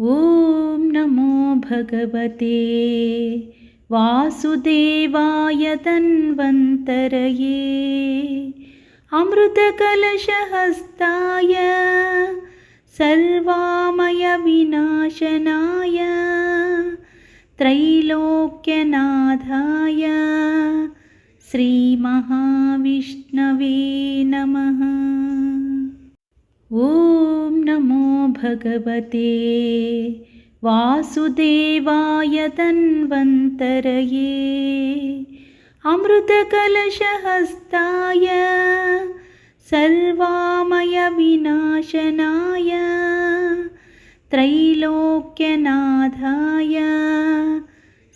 ॐ नमो भगवते वासुदेवाय तन्वन्तरये अमृतकलशहस्ताय सर्वामयविनाशनाय त्रैलोक्यनाथाय श्रीमहाविष्णवे नमः। ॐ नमो भगवते। वासुदेवाय तन्वन्तरये अमृतकलशहस्ताय सर्वामयविनाशनाय त्रैलोक्यनाथाय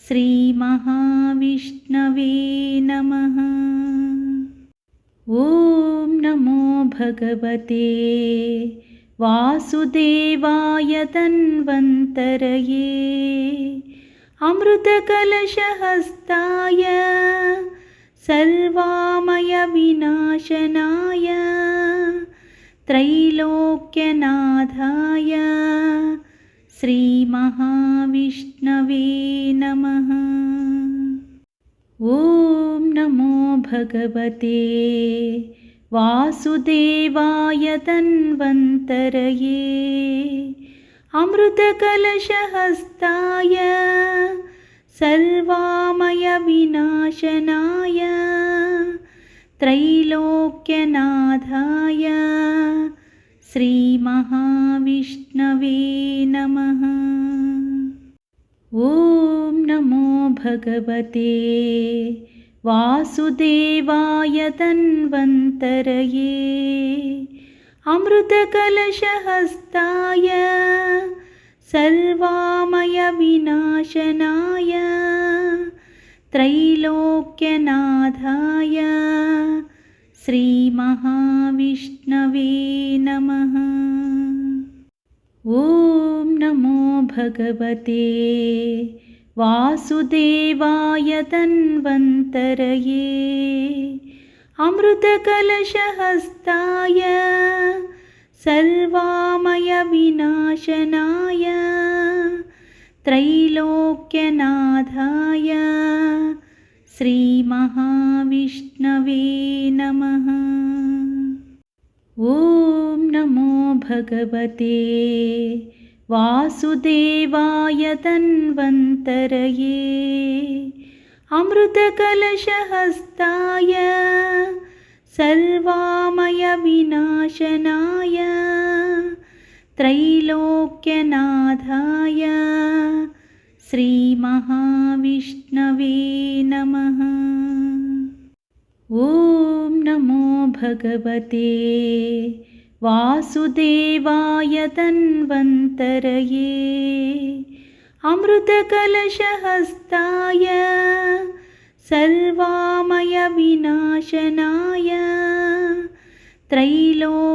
श्रीमहाविष्णवे नमः। ॐ नमो भगवते वासुदेवाय तन्वन्तरये अमृतकलशहस्ताय सर्वामयविनाशनाय त्रैलोक्यनाथाय श्रीमहाविष्णवे नमः। ॐ नमो भगवते वासुदेवाय तन्वन्तरये अमृतकलशहस्ताय सर्वामयविनाशनाय त्रैलोक्यनाथाय श्रीमहाविष्णवे नमः। ॐ नमो भगवते वासुदेवाय तन्वन्तरये अमृतकलशहस्ताय सर्वामयविनाशनाय त्रैलोक्यनाथाय श्रीमहाविष्णवे नमः। ॐ नमो भगवते वासुदेवाय तन्वन्तरये अमृतकलशहस्ताय सर्वामयविनाशनाय त्रैलोक्यनाथाय श्रीमहाविष्णवे नमः। ॐ नमो भगवते वासुदेवाय तन्वन्तरये अमृतकलशहस्ताय सर्वामयविनाशनाय त्रैलोक्यनाथाय श्रीमहाविष्णवे नमः। ॐ नमो भगवते वासुदेवाय तन्वन्तरये अमृतकलशहस्ताय सर्वामयविनाशनाय त्रैलोक्यनाथाय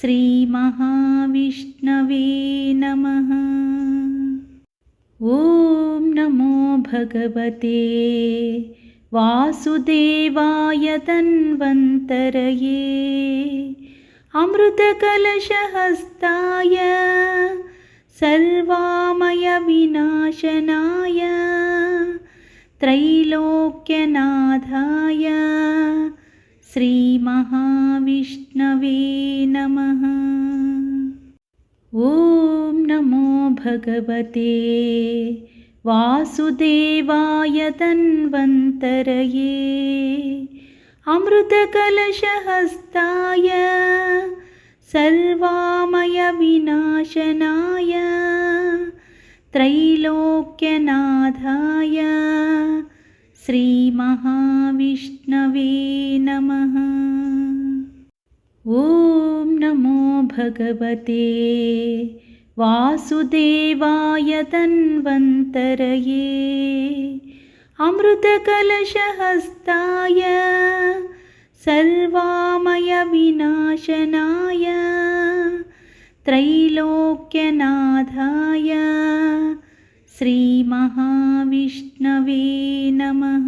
श्रीमहाविष्णवे नमः। ॐ नमो भगवते वासुदेवाय तन्वन्तरये अमृतकलशहस्ताय सर्वामयविनाशनाय त्रैलोक्यनाथाय श्रीमहाविष्णवे नमः। ॐ नमो भगवते वासुदेवाय तन्वन्तरये अमृतकलशहस्ताय सर्वामयविनाशनाय त्रैलोक्यनाथाय श्रीमहाविष्णवे नमः। ॐ नमो भगवते वासुदेवाय तन्वन्तरये अमृतकलशहस्ताय सर्वामयविनाशनाय त्रैलोक्यनाथाय श्रीमहाविष्णवे नमः